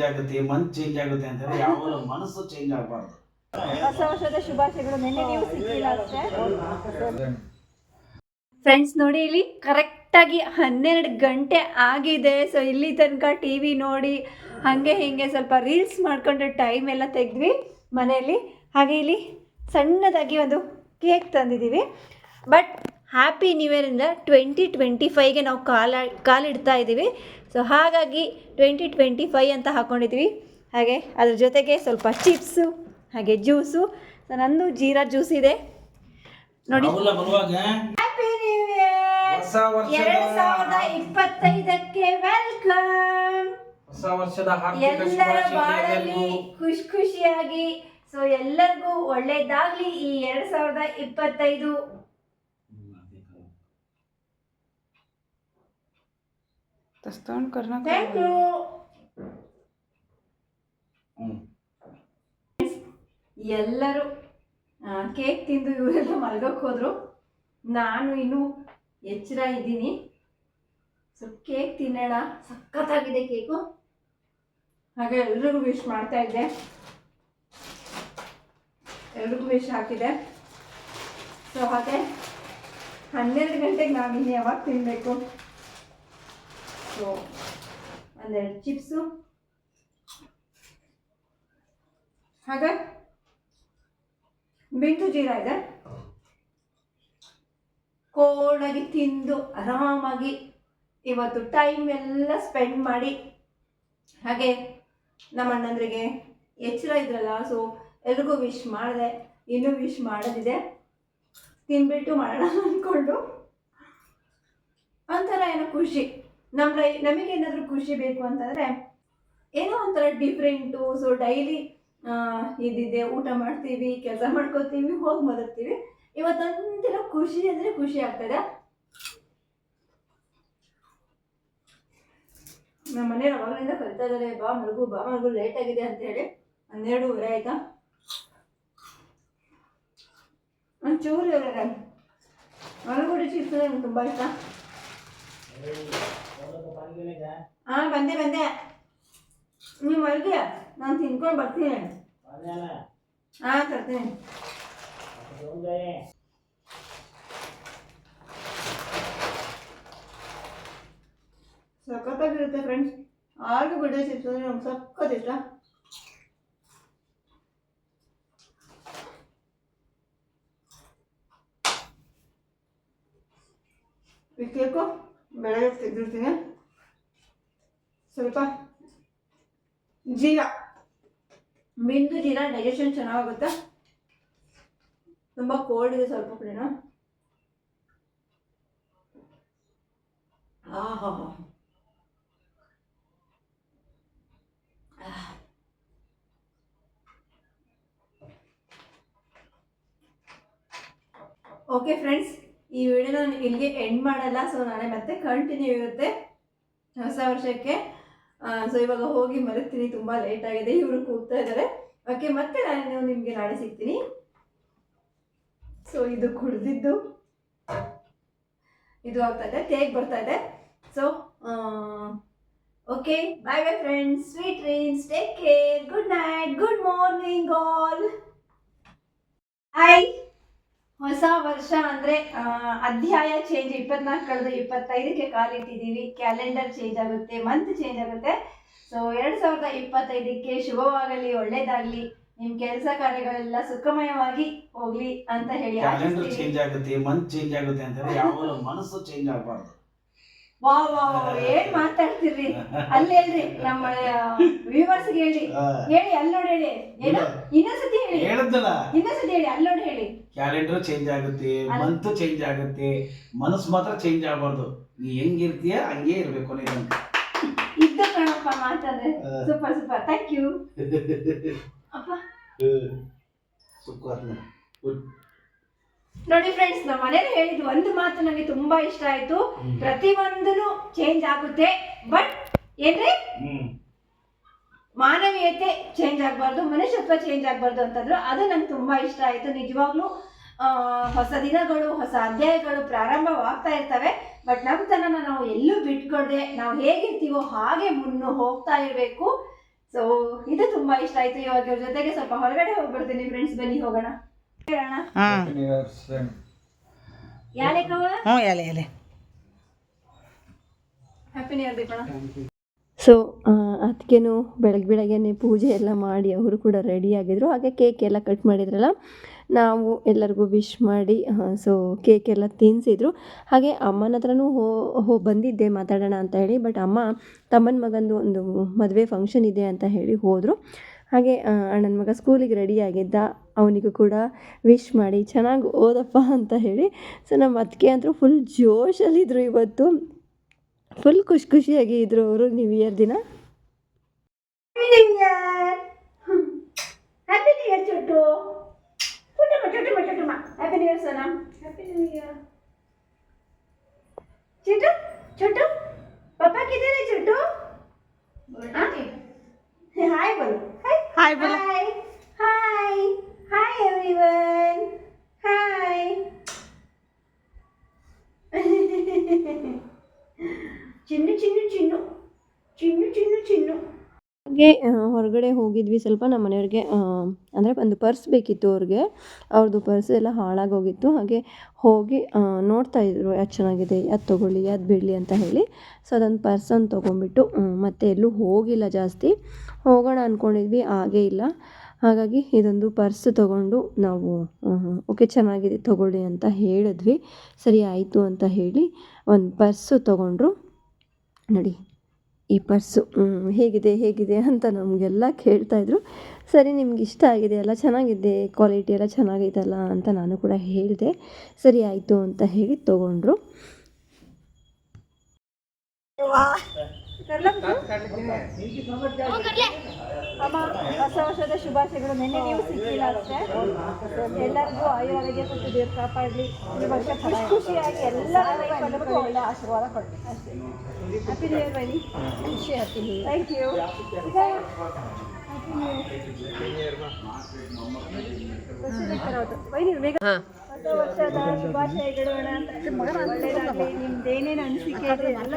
Change ಆಗುತ್ತೆ month change ಆಗುತ್ತೆ ಅಂತ ಯಾವಾಗ ಮನಸ್ಸು ಚೇಂಜ್ ಆಗಬಾರ್ದು. ಹೊಸ ವರ್ಷದ ಶುಭಾಶಯಗಳು ನಿನ್ನೆ ನೀವು ಸಿಕ್ಕಿಲ್ಲ ಅಷ್ಟೇ? ಫ್ರೆಂಡ್ಸ್ ನೋಡಿ ಇಲ್ಲಿ ಕರೆಕ್ಟಾಗಿ ಹನ್ನೆರಡು ಗಂಟೆ ಆಗಿದೆ. ಸೊ ಇಲ್ಲಿ ತನಕ ಟಿ ವಿ ನೋಡಿ ಹಾಗೆ ಹೀಗೆ ಸ್ವಲ್ಪ ರೀಲ್ಸ್ ಮಾಡ್ಕೊಂಡು ಟೈಮ್ ಎಲ್ಲ ತೆಗೆದ್ವಿ ಮನೆಯಲ್ಲಿ. ಹಾಗೆ ಇಲ್ಲಿ ಸಣ್ಣದಾಗಿ ಒಂದು ಕೇಕ್ ತಂದಿದ್ದೀವಿ. ಬಟ್ ಹ್ಯಾಪಿ ನ್ಯೂ ಇಯರಿಂದ ಟ್ವೆಂಟಿ ಟ್ವೆಂಟಿ ಫೈವ್ಗೆ ನಾವು ಕಾಲ ಕಾಲಿಡ್ತಾ ಇದ್ದೀವಿ. ಸೊ ಹಾಗಾಗಿ ಟ್ವೆಂಟಿ ಟ್ವೆಂಟಿ ಫೈವ್ ಅಂತ ಹಾಕ್ಕೊಂಡಿದ್ವಿ ಹಾಗೆ ಅದ್ರ ಜೊತೆಗೆ ಸ್ವಲ್ಪ ಚಿಪ್ಸು ಹಾಗೆ ಜ್ಯೂಸು ಸೊ ನಂದು ಜೀರಾ ಜ್ಯೂಸ್ ಇದೆ. ನೋಡಿ. ಎರಡು ಸಾವಿರದ ಇಪ್ಪತ್ತೈದಕ್ಕೆ ವೆಲ್ಕಮ್ ಹೊಸ ವರ್ಷದ ಹಾರ್ದಿಕ ಎಲ್ಲರ ಬಾಳಲ್ಲಿ ಖುಷಿ ಖುಷಿಯಾಗಿ. ಸೊ ಎಲ್ಲರಿಗೂ ಒಳ್ಳೇದಾಗ್ಲಿ ಈ ಎರಡ್ ಸಾವಿರದ ಇಪ್ಪತ್ತೈದು. Thank you. ಎಲ್ಲರೂ ಕೇಕ್ ತಿಂದು ಇವರೆಲ್ಲ ಮಲ್ಗೋಕೆ ಹೋದ್ರು. ನಾನು ಇನ್ನೂ ಎಚ್ಚರ ಇದ್ದೀನಿ. ಸ್ವಲ್ಪ ಕೇಕ್ ತಿನ್ನೋಣ. ಸಖತ್ತಾಗಿದೆ ಕೇಕು. ಹಾಗೆ ಎಲ್ರಿಗೂ ವಿಶ್ ಮಾಡ್ತಾ ಇದ್ದೆ. ಎಲ್ರಿಗೂ ವಿಶ್ ಹಾಕಿದೆ. ಸೊ ಹಾಗೆ ಹನ್ನೆರಡು ಗಂಟೆಗೆ ನಾವು ಇನ್ನು ಯಾವಾಗ ತಿನ್ನಬೇಕು ಸೊ ಒಂದೆರಡು ಚಿಪ್ಸು. ಹಾಗೆ? ಮೆಂತು ಜೀರಾ ಇದೆ. ಕೋಲ್ಡಾಗಿ ತಿಂದು ಆರಾಮಾಗಿ ಇವತ್ತು ಟೈಮ್ ಎಲ್ಲ ಸ್ಪೆಂಡ್ ಮಾಡಿ. ಹಾಗೆ ನಮ್ಮ ಅಣ್ಣಂದ್ರಿಗೆ ಎಚ್ಚರ ಇದ್ರಲ್ಲ ಸೊ ಎಲ್ರಿಗೂ ವಿಶ್ ಮಾಡಿದೆ. ಇನ್ನೂ ವಿಶ್ ಮಾಡೋದಿದೆ. ತಿನ್ಬಿಟ್ಟು ಮಾಡೋಣ ಅಂದ್ಕೊಂಡು. ಒಂಥರ ಏನೋ ಖುಷಿ. ನಮ್ಮ ರೈ ನಮಗೇನಾದರೂ ಖುಷಿ ಬೇಕು ಅಂತಂದರೆ ಏನೋ ಒಂಥರ ಡಿಫ್ರೆಂಟು ಸೊ ಡೈಲಿ ಇದಿದೆ, ಊಟ ಮಾಡ್ತೀವಿ, ಕೆಲಸ ಮಾಡ್ಕೋತೀವಿ, ಹೋಗಿ ಮಲಗ್ತೀವಿ. ಇವತ್ತೊಂದಿನ ಖುಷಿ ಅಂದರೆ ಖುಷಿ ಆಗ್ತದೆ ನಮ್ಮ ಮನೆಯವ್ರು ಅವಾಗಲಿಂದ ಕರಿತಾ ಇದ್ದಾರೆ ಬಾ ಮಲಗು ಬಾ ಮಲಗು ಲೇಟ್ ಆಗಿದೆ ಅಂತ ಹೇಳಿ. ಹನ್ನೆರಡೂವರೆ ಆಯ್ತಾ? ಒಂಚೂರು ಮಲಗುಡಿ ಚಿಪ್ಸ್ ನಂಗೆ ತುಂಬ ಇಷ್ಟ. ಹಾಂ, ಬಂದೆ ಬಂದೆ. ನೀವು ಮಲಗಿ ನಾನು ತಿನ್ಕೊಂಡು ಬರ್ತೀನಿ. ಹಾ, ತರ್ತೀನಿ. ಸಖತ್ತಾಗಿರುತ್ತೆ ಫ್ರೆಂಡ್ಸ್ ಆರ್ಗೂ ಬಿಡೋ ಚಿಪ್ಸ್ ನಮ್ಗೆ ಸಖತ್ ಇಷ್ಟ. ಬೆಳಗ್ಗೆ ತೆಗೆದಿರ್ತೀನಿ. ಸ್ವಲ್ಪ ಜೀರಾ. ಮಿಂದು ಜೀರಾ ಡೈಜೆಷನ್ ಚೆನ್ನಾಗುತ್ತೆ ತುಂಬ ಕೋಲ್ಡ್ ಇದೆ ಸ್ವಲ್ಪ ಕಡೆನ. ಆಹಾ ಓಕೆ ಫ್ರೆಂಡ್ಸ್ ಈ ವಿಡಿಯೋ ನಾನು ಇಲ್ಲಿಗೆ ಎಂಡ್ ಮಾಡಲ್ಲ ಸೊ ನಾಳೆ ಮತ್ತೆ ಕಂಟಿನ್ಯೂ ಇರುತ್ತೆ ಹೊಸ ವರ್ಷಕ್ಕೆ. ಸೊ ಇವಾಗ ಹೋಗಿ ಮರೆತೀನಿ ತುಂಬ ಲೇಟ್ ಆಗಿದೆ, ಇವರು ಕೂಗ್ತಾ ಇದ್ದಾರೆ. ಓಕೆ ಮತ್ತೆ ನಾನು ನಿಮಗೆ ನಾಳೆ ಸಿಗ್ತೀನಿ. ಸೊ ಇದು ಕುಡ್ದಿದ್ದು. ಇದು ಆಗ್ತಾ ಇದೆ, ತೇಗ್ ಬರ್ತಾ ಇದೆ. So okay bye bye friends sweet dreams take care good night good morning all hi ಹೊಸ ವರ್ಷ ಅಂದ್ರೆ ಅಧ್ಯಾಯ ಚೇಂಜ್ ಇಪ್ಪತ್ನಾಲ್ಕು ಕಳೆದು ಇಪ್ಪತ್ತೈದಕ್ಕೆ ಕಾಲಿಟ್ಟಿದ್ದೀವಿ ಕ್ಯಾಲೆಂಡರ್ ಚೇಂಜ್ ಆಗುತ್ತೆ ಮಂತ್ ಚೇಂಜ್ ಆಗುತ್ತೆ. ಸೊ ಎರಡ್ ಸಾವಿರದ ಇಪ್ಪತ್ತೈದಕ್ಕೆ ಶುಭವಾಗಲಿ ಒಳ್ಳೇದಾಗ್ಲಿ. ನಿಮ್ ಕೆಲಸ ಕಾರ್ಯಗಳೆಲ್ಲ ಸುಖಮಯವಾಗಿ ಹೋಗ್ಲಿ ಅಂತ ಹೇಳಿ ಕ್ಯಾಲೆಂಡರ್ ಚೇಂಜ್ ಆಗುತ್ತೆ ಮಂತ್ ಚೇಂಜ್ ಆಗುತ್ತೆ ಅಂತ ಯಾವ ಮನಸ್ಸು ಚೇಂಜ್ ಆಗಬಾರ್ದು. ವಾ ವಾ ಏನ್ ಮಾತಾಡ್ತಿರ್ರಿ? ಅಲ್ಲಿ ಹೇಳ್ರಿ ನಮ್ಮ ವ್ಯೂವರ್ಸ್ ಹೇಳಿ. ಹೇಳಿ ಅಲ್ಲಿ ನೋಡಿ ಹೇಳಿ. ಏನೋ ಇನ್ನೊಂದ್ಸತಿ ಹೇಳಿ. ಇನ್ನೊಂದ್ಸತಿ ಹೇಳಿ ಅಲ್ಲಿ ನೋಡಿ ಹೇಳಿ. ಕ್ಯಾಲೆಂಡರ್ ಚೇಂಜ್ ಆಗುತ್ತೆ. ಮಂತ್ ಚೇಂಜ್ ಆಗುತ್ತೆ ಮನಸ್ಸು ಮಾತ್ರ ಚೇಂಜ್ ಆಗಬಾರ್ದು. ನೀ ಹೆಂಗಿರ್ತೀಯ ಹಂಗೇ ಇರ್ಬೇಕು. ಇದ್ದ ಕಣಪ್ಪ ಸೂಪರ್ ಸೂಪರ್. ಥ್ಯಾಂಕ್ ಯು ಅಪ್ಪ. ಸುಖಾತ್ಮ. ನೋಡಿ ಫ್ರೆಂಡ್ಸ್ ನಮ್ಮ ಮನೇಲಿ ಹೇಳಿದ ಒಂದು ಮಾತು ನನಗೆ ತುಂಬಾ ಇಷ್ಟ ಆಯ್ತು. ಪ್ರತಿ ಒಂದು ಚೇಂಜ್ ಆಗುತ್ತೆ. ಬಟ್ ಏನ್ರಿ? ಮಾನವೀಯತೆ ಚೇಂಜ್ ಆಗಬಾರ್ದು ಮನುಷ್ಯತ್ವ ಚೇಂಜ್ ಆಗಬಾರ್ದು ಅಂತಂದ್ರು ಅದು ನಂಗೆ ತುಂಬಾ ಇಷ್ಟ ಆಯ್ತು. ನಿಜವಾಗ್ಲೂ ಆ, ಹೊಸ ದಿನಗಳು ಹೊಸ ಅಧ್ಯಾಯಗಳು ಪ್ರಾರಂಭವಾಗ್ತಾ ಇರ್ತವೆ. ಬಟ್ ನಮ್ಮ ತನನ ನಾವು ಎಲ್ಲೂ ಬಿಟ್ಕೊಳ್ದೆ ನಾವು ಹೇಗಿರ್ತೀವೋ ಹಾಗೆ ಮುನ್ನು ಹೋಗ್ತಾ ಇರಬೇಕು. ಸೊ ಇದು ತುಂಬಾ ಇಷ್ಟ ಆಯ್ತು. ಇವಾಗ ಇವ್ರ ಜೊತೆಗೆ ಸ್ವಲ್ಪ ಹೊರಗಡೆ ಹೋಗ್ಬಿಡ್ತೀನಿ. ಫ್ರೆಂಡ್ಸ್ ಬನ್ನಿ ಹೋಗೋಣ. ಹೇಳೋಣ ಯಾಲೆ ಹ್ಞೂ ಎಲೆ ಎಲೆ ಹ್ಯಾಪಿ ನ್ಯೂ ಇಯರ್ ದೀಪಣ ಸೊ ಅದಕ್ಕೇನು ಬೆಳಗ್ಗೆ ಬೆಳಗ್ಗೆನೇ ಪೂಜೆ ಎಲ್ಲ ಮಾಡಿ ಅವರು ಕೂಡ ರೆಡಿ ಆಗಿದ್ರು. ಹಾಗೆ ಕೇಕ್ ಎಲ್ಲ ಕಟ್ ಮಾಡಿದ್ರಲ್ಲ, ನಾವು ಎಲ್ಲರಿಗೂ ವಿಶ್ ಮಾಡಿ ಸೊ ಕೇಕ್ ಎಲ್ಲ ತಿನ್ನಿಸಿದ್ರು ಹಾಗೆ ಅಮ್ಮನ ಹತ್ರನೂ ಹೋ ಹೋ, ಬಂದಿದ್ದೆ ಮಾತಾಡೋಣ ಅಂತ ಹೇಳಿ ಬಟ್ ಅಮ್ಮ ತಮ್ಮನ ಮಗಂದು ಒಂದು ಮದುವೆ ಫಂಕ್ಷನ್ ಇದೆ ಅಂತ ಹೇಳಿ ಹೋದರು. ಹಾಗೆ ಅಣ್ಣನ ಮಗ ಸ್ಕೂಲಿಗೆ ರೆಡಿ ಆಗಿದ್ದ, ಅವನಿಗೂ ಕೂಡ ವಿಶ್ ಮಾಡಿ, ಚೆನ್ನಾಗಿ ಓದಪ್ಪ ಅಂತ ಹೇಳಿ. ಸೊ ನಮ್ಮ ಅದಕ್ಕೆ ಅಂತೂ ಫುಲ್ ಜೋಶಲ್ಲಿದ್ದರು ಇವತ್ತು. ಫುಲ್ ಖುಷಿ ಖುಷಿಯಾಗಿ ಇದ್ರು ಅವರು ನ್ಯೂ ಇಯರ್ ದಿನ ಹಾಯ್ ನ್ಯೂ ಇಯರ್ ಚುಟ್ಟು ಚುಟ್ಟಮ್ಮ ಚುಟ್ಟಮ್ಮ ಚುಟ್ಟಮ್ಮ happy new year Sona happy new year ಚುಟ್ಟು ಚುಟ್ಟು ಪಪ್ಪ ಕಿದ್ದೇನೆ ಚುಟ್ಟು ಹಾಯ್ ಬೋಲು hi hi ಬೋಲು. Hi hi hi everyone hi ಚಿನ್ನು ಚಿನ್ನು ಚಿನ್ನು ಚಿನ್ನು ಚಿನ್ನು ಚಿನ್ನು ಹಾಗೆ ಹೊರಗಡೆ ಹೋಗಿದ್ವಿ. ಸ್ವಲ್ಪ ನಮ್ಮ ಮನೆಯವ್ರಿಗೆ ಅಂದರೆ ಒಂದು ಪರ್ಸ್ ಬೇಕಿತ್ತು ಅವ್ರಿಗೆ. ಅವ್ರದ್ದು ಪರ್ಸ್ ಎಲ್ಲ ಹಾಳಾಗೋಗಿತ್ತು. ಹಾಗೆ ಹೋಗಿ ನೋಡ್ತಾ ಇದ್ರು ಯಾವ್ದು ಚೆನ್ನಾಗಿದೆ ಯಾವ್ದು ತೊಗೊಳ್ಳಿ ಯಾವ್ದು ಬಿಡಲಿ ಅಂತ ಹೇಳಿ. ಸೊ ಅದೊಂದು ಪರ್ಸನ್ನು ತೊಗೊಂಡ್ಬಿಟ್ಟು ಹ್ಮ್, ಮತ್ತೆ ಎಲ್ಲೂ ಹೋಗಿಲ್ಲ ಜಾಸ್ತಿ. ಹೋಗೋಣ ಅಂದ್ಕೊಂಡಿದ್ವಿ ಹಾಗೇ ಇಲ್ಲ. ಹಾಗಾಗಿ ಇದೊಂದು ಪರ್ಸ್ ತೊಗೊಂಡು ನಾವು ಓಕೆ ಚೆನ್ನಾಗಿದೆ ತೊಗೊಳ್ಳಿ ಅಂತ ಹೇಳಿದ್ವಿ. ಸರಿ ಆಯಿತು ಅಂತ ಹೇಳಿ ಒಂದು ಪರ್ಸು ತೊಗೊಂಡ್ರು. ನೋಡಿ. ಈ ಪರ್ಸು ಹೇಗಿದೆ ಹೇಗಿದೆ ಅಂತ ನಮಗೆಲ್ಲ ಕೇಳ್ತಾಯಿದ್ರು ಸರಿ ನಿಮ್ಗೆ ಇಷ್ಟ ಆಗಿದೆ ಎಲ್ಲ ಚೆನ್ನಾಗಿದೆ ಕ್ವಾಲಿಟಿ ಎಲ್ಲ ಚೆನ್ನಾಗೈತಲ್ಲ ಅಂತ ನಾನು ಕೂಡ ಹೇಳಿದೆ. ಸರಿ ಆಯಿತು ಅಂತ ಹೇಳಿ ತೊಗೊಂಡ್ರು. ಅಮ್ಮ ಹೊಸ ವರ್ಷದ ಶುಭಾಶಯಗಳು. ನಿನ್ನೆ ನೀವು ಸಿಕ್ಕಿಲ್ಲ ಅಷ್ಟೇ. ಎಲ್ಲರಿಗೂ ಆಯುರ್ವೇದಿಗೆ ಕೊಟ್ಟು ದೇವ್ರ ಕಾಪಾಡಲಿ. ಈ ವರ್ಷ ಖುಷಿ ಖುಷಿಯಾಗಿ ಎಲ್ಲ ಲೈಫಲ್ಲೂ ಒಳ್ಳೆ ಆಶೀರ್ವಾದ ಕೊಡಲಿ. ಅಷ್ಟೇ. ಹ್ಯಾಪಿ ನ್ಯೂ ಇಯರ್ ಬನ್ನಿ. ಖುಷಿ ಹ್ಯಾಪಿ ನ್ಯೂ ಥ್ಯಾಂಕ್ ಯು ಹೊಸ ವರ್ಷದ ಶುಭಾಶಯಗಳು ಒಳ್ಳೆಯದಾಗಲಿ ನಿಮ್ದೇನೇನು ಅನಿಸಿಕೆ ಇದೆ? ಎಲ್ಲ